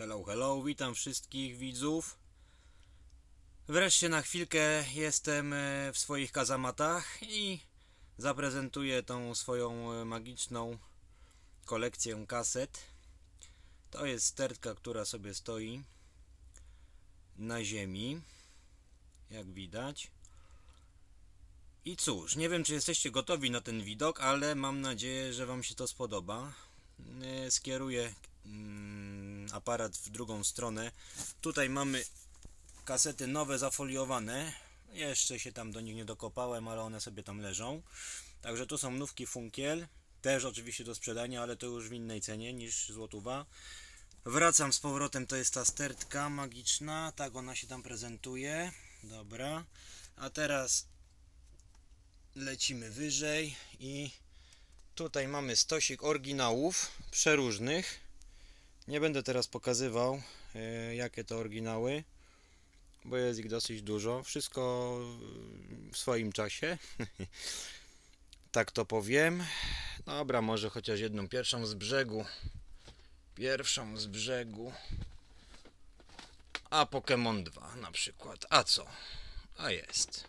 Hello, hello, witam wszystkich widzów. Wreszcie na chwilkę jestem e, w swoich kazamatach i zaprezentuję tą swoją e, magiczną kolekcję kaset. To jest stertka, która sobie stoi na ziemi, jak widać. I cóż, nie wiem czy jesteście gotowi na ten widok, ale mam nadzieję, że Wam się to spodoba. E, Skieruję mm, aparat w drugą stronę. Tutaj mamy kasety nowe, zafoliowane. Jeszcze się tam do nich nie dokopałem, ale one sobie tam leżą. Także tu są nówki Funkiel. Też oczywiście do sprzedania, ale to już w innej cenie niż złotówa. Wracam z powrotem, to jest ta stertka magiczna. Tak ona się tam prezentuje. Dobra. A teraz lecimy wyżej i tutaj mamy stosik oryginałów przeróżnych. Nie będę teraz pokazywał e, jakie to oryginały, bo jest ich dosyć dużo. Wszystko w swoim czasie. tak to powiem. Dobra, może chociaż jedną pierwszą z brzegu. Pierwszą z brzegu. A Pokémon 2 na przykład. A co? A jest.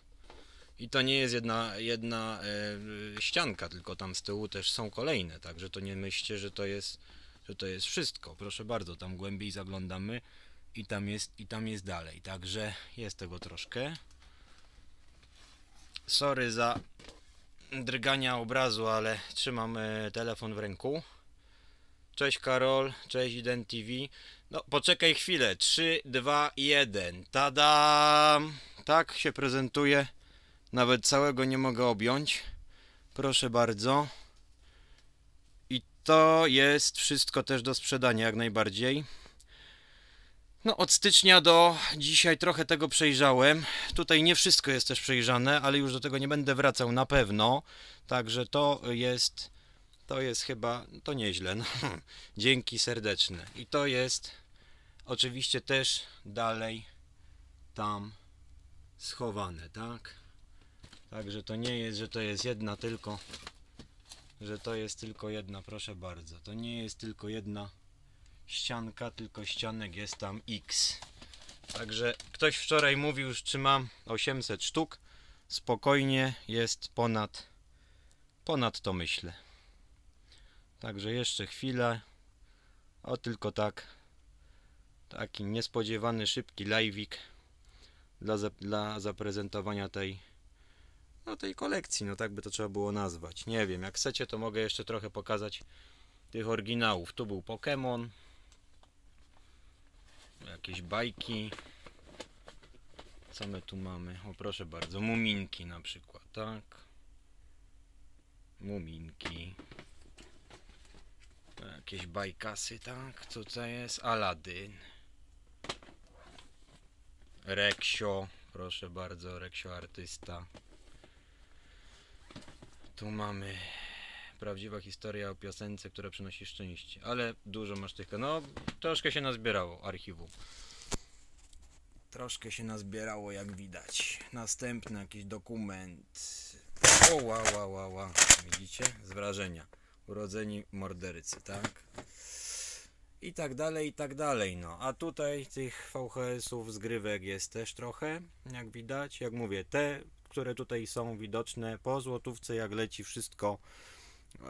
I to nie jest jedna, jedna e, ścianka, tylko tam z tyłu też są kolejne, także to nie myślcie, że to jest, że to jest wszystko. Proszę bardzo, tam głębiej zaglądamy i tam jest, i tam jest dalej, także jest tego troszkę. Sorry za drgania obrazu, ale trzymam e, telefon w ręku. Cześć Karol, cześć Ident TV. No poczekaj chwilę, 3, 2, 1, tadam! Tak się prezentuje. Nawet całego nie mogę objąć. Proszę bardzo. To jest wszystko też do sprzedania jak najbardziej. No od stycznia do dzisiaj trochę tego przejrzałem. Tutaj nie wszystko jest też przejrzane, ale już do tego nie będę wracał na pewno. Także to jest to jest chyba to nieźle. No. Dzięki serdeczne. I to jest oczywiście też dalej tam schowane, tak? Także to nie jest, że to jest jedna tylko, że to jest tylko jedna, proszę bardzo. To nie jest tylko jedna ścianka, tylko ścianek jest tam X. Także ktoś wczoraj mówił, że mam 800 sztuk. Spokojnie jest ponad, ponad to myślę. Także jeszcze chwilę. O tylko tak. Taki niespodziewany, szybki live'ik dla, dla zaprezentowania tej no tej kolekcji, no tak by to trzeba było nazwać. Nie wiem, jak chcecie to mogę jeszcze trochę pokazać tych oryginałów. Tu był Pokémon. Jakieś bajki. Co my tu mamy? O proszę bardzo, muminki na przykład, tak? Muminki. Jakieś bajkasy, tak? Co to jest? Aladyn. Reksio, proszę bardzo, Reksio artysta. Tu mamy prawdziwa historia o piosence, która przynosi szczęście. Ale dużo masz tych. No, troszkę się nazbierało archiwum. Troszkę się nazbierało, jak widać. Następny jakiś dokument. O, wow, wow, wow, wow. Widzicie? Z wrażenia. Urodzeni mordercy, tak? I tak dalej, i tak dalej. No, a tutaj tych VHS-ów, zgrywek jest też trochę, jak widać. Jak mówię, te które tutaj są widoczne po złotówce jak leci wszystko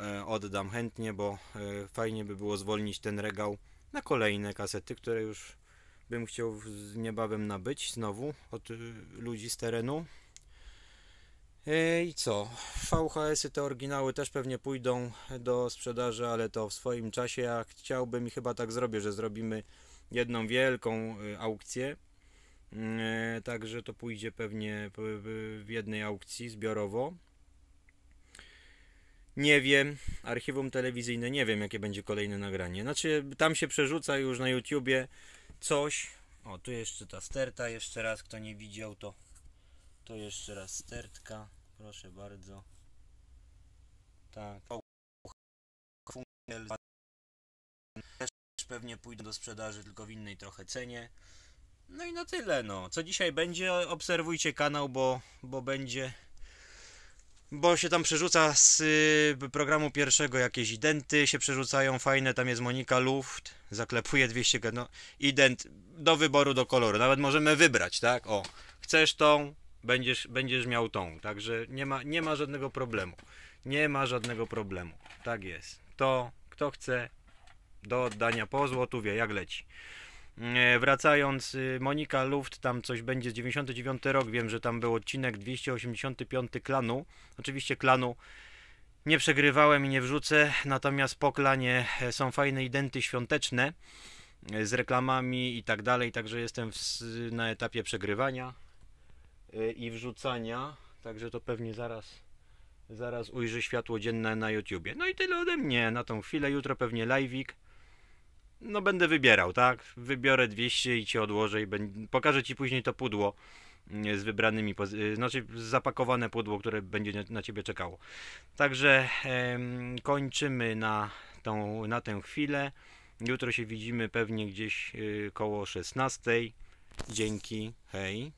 e, oddam chętnie, bo e, fajnie by było zwolnić ten regał na kolejne kasety, które już bym chciał niebawem nabyć znowu od e, ludzi z terenu. I co? VHS-y te oryginały też pewnie pójdą do sprzedaży, ale to w swoim czasie. Ja chciałbym i chyba tak zrobię, że zrobimy jedną wielką aukcję także to pójdzie pewnie w jednej aukcji zbiorowo. Nie wiem, archiwum telewizyjne, nie wiem jakie będzie kolejne nagranie. Znaczy, tam się przerzuca już na YouTubie coś. O, tu jeszcze ta sterta, jeszcze raz, kto nie widział, to to jeszcze raz stertka, proszę bardzo. Tak. Też pewnie pójdą do sprzedaży, tylko w innej trochę cenie. No i na tyle, no. Co dzisiaj będzie? Obserwujcie kanał, bo, bo będzie bo się tam przerzuca z y, programu pierwszego jakieś identy się przerzucają fajne, tam jest Monika Luft, zaklepuje 200, ge- no ident do wyboru, do koloru, nawet możemy wybrać, tak, o, chcesz tą, będziesz, będziesz miał tą, także nie ma, nie ma żadnego problemu, nie ma żadnego problemu, tak jest, to, kto chce, do oddania po złotówie, jak leci. E, Wracając, y, Monika Luft, tam coś będzie, 99 rok, wiem, że tam był odcinek 285 klanu. Oczywiście klanu nie przegrywałem i nie wrzucę, natomiast po klanie e, są fajne identy świąteczne e, z reklamami i tak dalej, także jestem w, na etapie przegrywania i wrzucania, także to pewnie zaraz zaraz ujrzy światło dzienne na YouTubie. No i tyle ode mnie na tą chwilę, jutro pewnie live'ik. No będę wybierał, tak? Wybiorę 200 i cię odłożę i będę... pokażę ci później to pudło mm, z wybranymi, y, znaczy zapakowane pudło, które będzie na- ciebie czekało. Także kończymy na, tą, na tę chwilę. Jutro się widzimy pewnie gdzieś y, koło 16. Dzięki, hej.